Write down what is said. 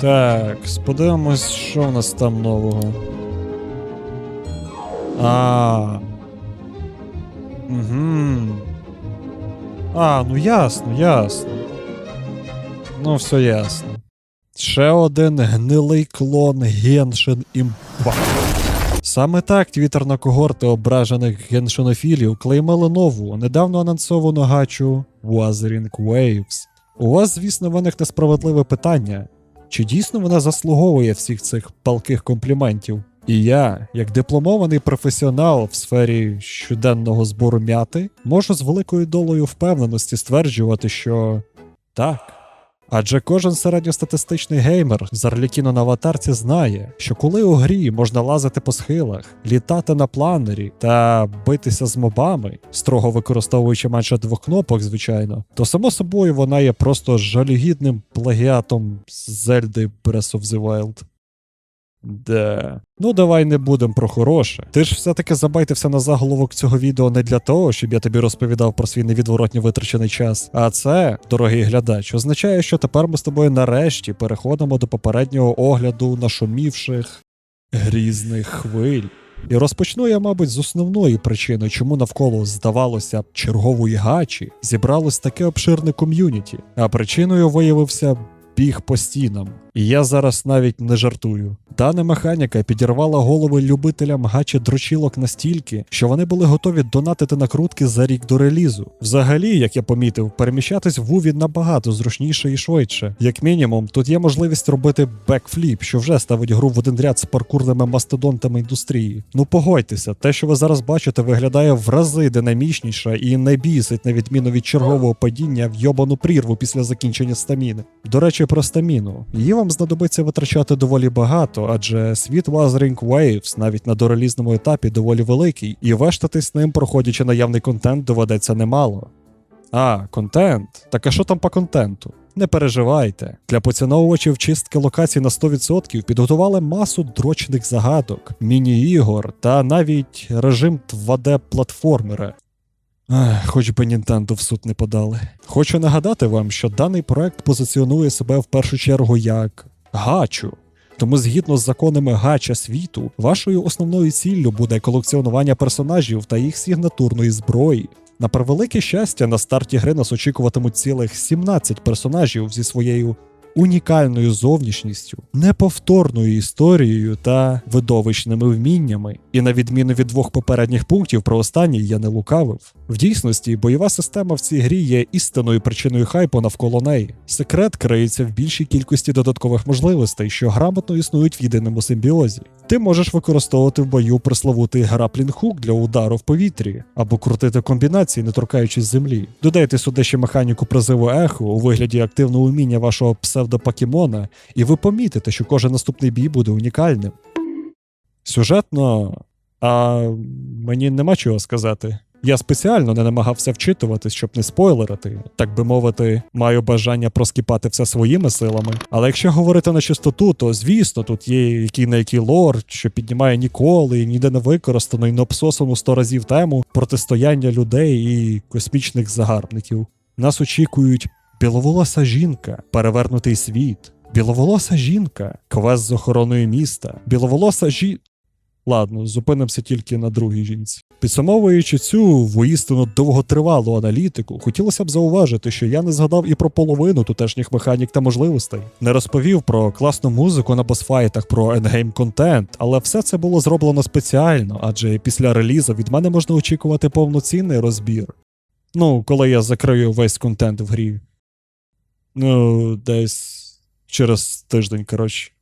Так, подивимось, що в нас там нового. А. Угу. А, ну ясно, ясно. Ну, все ясно. Ще один гнилий клон Геншин Імпакт. Саме так твіттерна когорти ображених геншинофілів клеймили нову, недавно анонсовану гачу Wuthering Waves. У вас, звісно, виникне справедливе питання: чи дійсно вона заслуговує всіх цих палких компліментів? І я, як дипломований професіонал в сфері щоденного збору м'яти, можу з великою долою впевненості стверджувати, що так. Адже кожен середньостатистичний геймер з Арлікіно на аватарці знає, що коли у грі можна лазити по схилах, літати на планері та битися з мобами, строго використовуючи менше двох кнопок, звичайно, то само собою вона є просто жалюгідним плагіатом Зельди Breath of the Wild. Де. Ну, давай не будемо про хороше. Ти ж все-таки забайтився на заголовок цього відео не для того, щоб я тобі розповідав про свій невідворотньо витрачений час. А це, дорогий глядач, означає, що тепер ми з тобою нарешті переходимо до попереднього огляду нашумівших грізних хвиль. І розпочну я, мабуть, з основної причини, чому навколо, здавалося б, чергової гачі зібралось таке обширне ком'юніті, а причиною виявився біг по стінам. І я зараз навіть не жартую. Дана механіка підірвала голови любителям гачі дрочілок настільки, що вони були готові донатити накрутки за рік до релізу. Взагалі, як я помітив, переміщатись в Вуві набагато зручніше і швидше. Як мінімум, тут є можливість робити бекфліп, що вже ставить гру в один ряд з паркурними мастодонтами індустрії. Ну погодьтеся, те, що ви зараз бачите, виглядає в рази динамічніше і не бісить на відміну від чергового падіння в йобану прірву після закінчення стаміни. До речі, про стаміну. Її вам знадобиться витрачати доволі багато, адже світ Wuthering Waves навіть на дорелізному етапі доволі великий, і вештатись ним, проходячи наявний контент, доведеться немало. А, контент? Так а що там по контенту? Не переживайте. Для поціновувачів чистки локацій на 100% підготували масу дрочних загадок, міні-ігор та навіть режим 2D-платформера. Хоч би Нінтендо в суд не подали. Хочу нагадати вам, що даний проект позиціонує себе в першу чергу як гачу. Тому, згідно з законами гача світу, вашою основною ціллю буде колекціонування персонажів та їх сигнатурної зброї. На превелике щастя, на старті гри нас очікуватимуть цілих 17 персонажів зі своєю унікальною зовнішністю, неповторною історією та видовищними вміннями. І на відміну від двох попередніх пунктів про останній я не лукавив. В дійсності, бойова система в цій грі є істинною причиною хайпу навколо неї. Секрет криється в більшій кількості додаткових можливостей, що грамотно існують в єдиному симбіозі. Ти можеш використовувати в бою пресловутий граплінг-хук для удару в повітрі, або крутити комбінації, не торкаючись землі. Додайте сюди ще механіку призиву ехо у вигляді активного уміння вашого псевдопокемона, і ви помітите, що кожен наступний бій буде унікальним. Сюжетно, а мені нема чого сказати. Я спеціально не намагався вчитуватись, щоб не спойлерити. Так би мовити, маю бажання проскіпати все своїми силами. Але якщо говорити на чистоту, то звісно, тут є який на який лор, що піднімає ніколи і ніде не використану і не обсосану сто разів тему протистояння людей і космічних загарбників. Нас очікують біловолоса жінка, перевернутий світ, біловолоса жінка, квест з охороною міста, біловолоса жі. Ладно, зупинимося тільки на другій жінці. Підсумовуючи цю воістину довготривалу аналітику, хотілося б зауважити, що я не згадав і про половину тутешніх механік та можливостей. Не розповів про класну музику на босфайтах, про ендгейм контент, але все це було зроблено спеціально, адже після релізу від мене можна очікувати повноцінний розбір. Ну, коли я закрию весь контент в грі. Ну, десь через тиждень, коротше.